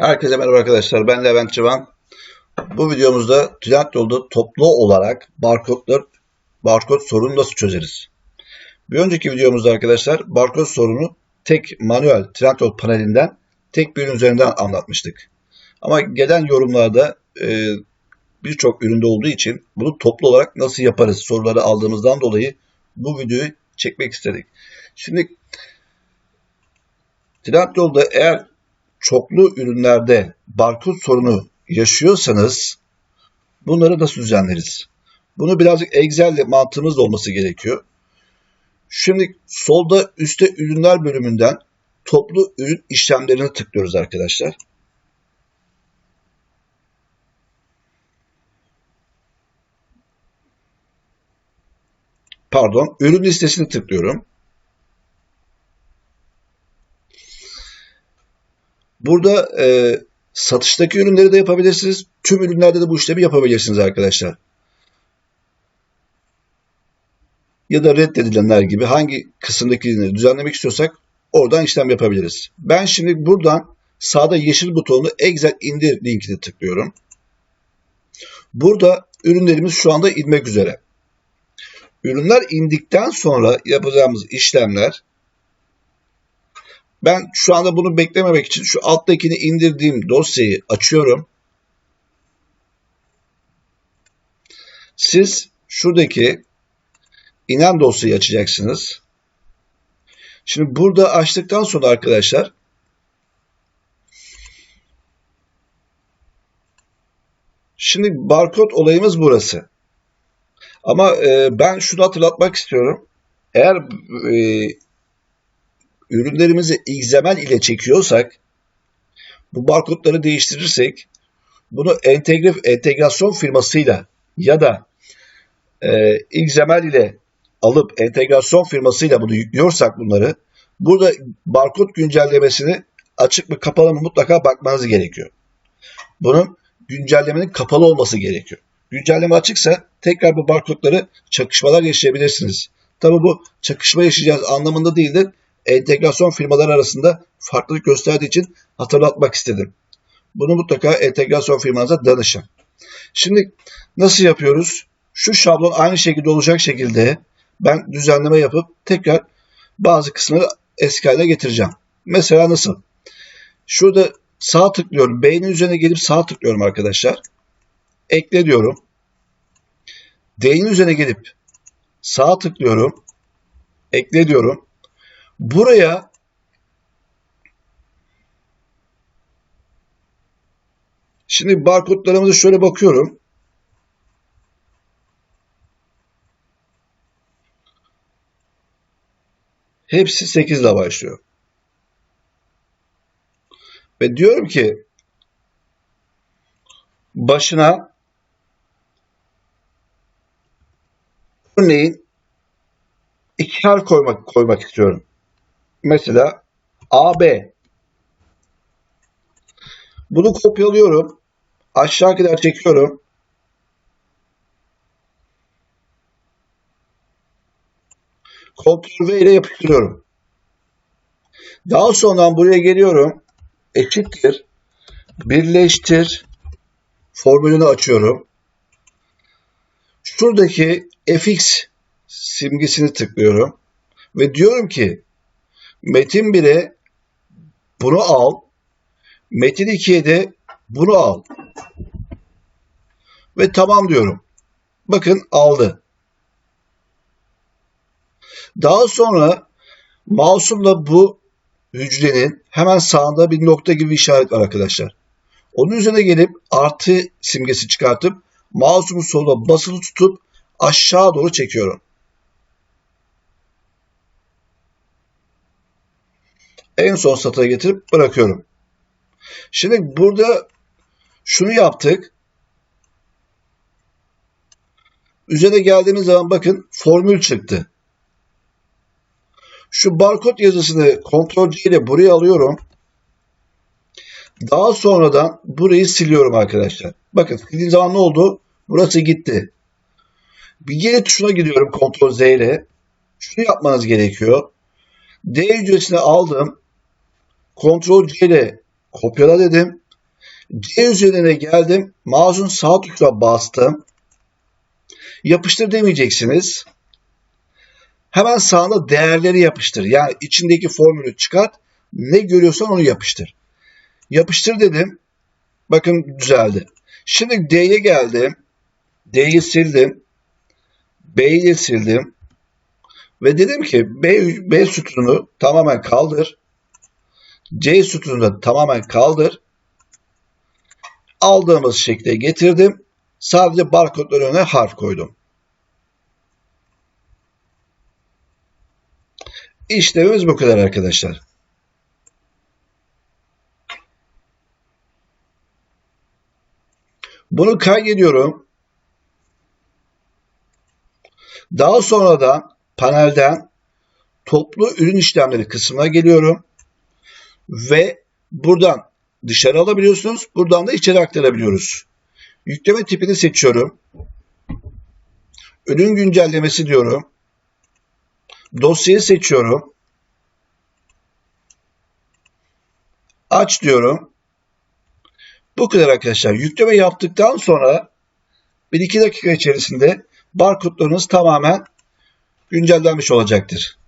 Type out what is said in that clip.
Herkese merhaba arkadaşlar. Ben Levent Çıvan. Bu videomuzda Trendyol'da toplu olarak barkodlar, barkod sorunu nasıl çözeriz? Bir önceki videomuzda arkadaşlar barkod sorunu tek manuel Trendyol panelinden tek bir ürün üzerinden anlatmıştık. Ama gelen yorumlarda e, birçok üründe olduğu için bunu toplu olarak nasıl yaparız soruları aldığımızdan dolayı bu videoyu çekmek istedik. Şimdi Trendyol'da eğer çoklu ürünlerde barkod sorunu yaşıyorsanız bunları nasıl düzenleriz? Bunu birazcık Excel'le mantığımız olması gerekiyor. Şimdi solda üstte ürünler bölümünden toplu ürün işlemlerini tıklıyoruz arkadaşlar. Pardon, ürün listesini tıklıyorum. Burada e, satıştaki ürünleri de yapabilirsiniz. Tüm ürünlerde de bu işlemi yapabilirsiniz arkadaşlar. Ya da reddedilenler gibi hangi kısımdaki ürünleri düzenlemek istiyorsak oradan işlem yapabiliriz. Ben şimdi buradan sağda yeşil butonu Excel indir linkini tıklıyorum. Burada ürünlerimiz şu anda inmek üzere. Ürünler indikten sonra yapacağımız işlemler ben şu anda bunu beklememek için şu alttakini indirdiğim dosyayı açıyorum. Siz şuradaki inen dosyayı açacaksınız. Şimdi burada açtıktan sonra arkadaşlar Şimdi barkod olayımız burası. Ama e, ben şunu hatırlatmak istiyorum. Eğer e, ürünlerimizi XML ile çekiyorsak bu barkodları değiştirirsek bunu entegre, entegrasyon firmasıyla ya da e, XML ile alıp entegrasyon firmasıyla bunu yüklüyorsak bunları burada barkod güncellemesini açık mı kapalı mı mutlaka bakmanız gerekiyor. Bunun güncellemenin kapalı olması gerekiyor. Güncelleme açıksa tekrar bu barkodları çakışmalar yaşayabilirsiniz. Tabi bu çakışma yaşayacağız anlamında değildir entegrasyon firmaları arasında farklılık gösterdiği için hatırlatmak istedim. Bunu mutlaka entegrasyon firmanıza danışın. Şimdi nasıl yapıyoruz? Şu şablon aynı şekilde olacak şekilde ben düzenleme yapıp tekrar bazı kısımları eski haline getireceğim. Mesela nasıl? Şurada sağ tıklıyorum. B'nin üzerine gelip sağ tıklıyorum arkadaşlar. Ekle diyorum. D'nin üzerine gelip sağ tıklıyorum. Ekle diyorum. Buraya şimdi barkodlarımızı şöyle bakıyorum. Hepsi 8 ile başlıyor. Ve diyorum ki başına örneğin iki harf koymak koymak istiyorum. Mesela AB. Bunu kopyalıyorum. Aşağı kadar çekiyorum. Ctrl V ile yapıştırıyorum. Daha sonra buraya geliyorum. Eşittir. Birleştir. Formülünü açıyorum. Şuradaki fx simgesini tıklıyorum. Ve diyorum ki Metin 1'e bunu al. Metin 2'ye de bunu al. Ve tamam diyorum. Bakın aldı. Daha sonra mouse'umla bu hücrenin hemen sağında bir nokta gibi bir işaret var arkadaşlar. Onun üzerine gelip artı simgesi çıkartıp mouse'umun soluna basılı tutup aşağı doğru çekiyorum. En son satıra getirip bırakıyorum. Şimdi burada şunu yaptık. Üzerine geldiğimiz zaman bakın formül çıktı. Şu barkod yazısını Ctrl C ile buraya alıyorum. Daha sonradan burayı siliyorum arkadaşlar. Bakın sildiğim zaman ne oldu? Burası gitti. Bir tuşuna gidiyorum Ctrl Z ile. Şunu yapmanız gerekiyor. D hücresini aldım. Ctrl C ile kopyala dedim. C üzerine geldim. Mouse'un sağ tuşuna bastım. Yapıştır demeyeceksiniz. Hemen sağına değerleri yapıştır. Yani içindeki formülü çıkart. Ne görüyorsan onu yapıştır. Yapıştır dedim. Bakın düzeldi. Şimdi D'ye geldim. D'yi sildim. B'yi sildim. Ve dedim ki B, B sütununu tamamen kaldır. C sütununu tamamen kaldır. Aldığımız şekle getirdim. Sadece barkodların önüne harf koydum. İşlemimiz bu kadar arkadaşlar. Bunu kaydediyorum. Daha sonra da panelden toplu ürün işlemleri kısmına geliyorum. Ve buradan dışarı alabiliyorsunuz. Buradan da içeri aktarabiliyoruz. Yükleme tipini seçiyorum. Ürün güncellemesi diyorum. Dosyayı seçiyorum. Aç diyorum. Bu kadar arkadaşlar. Yükleme yaptıktan sonra 1-2 dakika içerisinde barkodlarınız tamamen güncellenmiş olacaktır.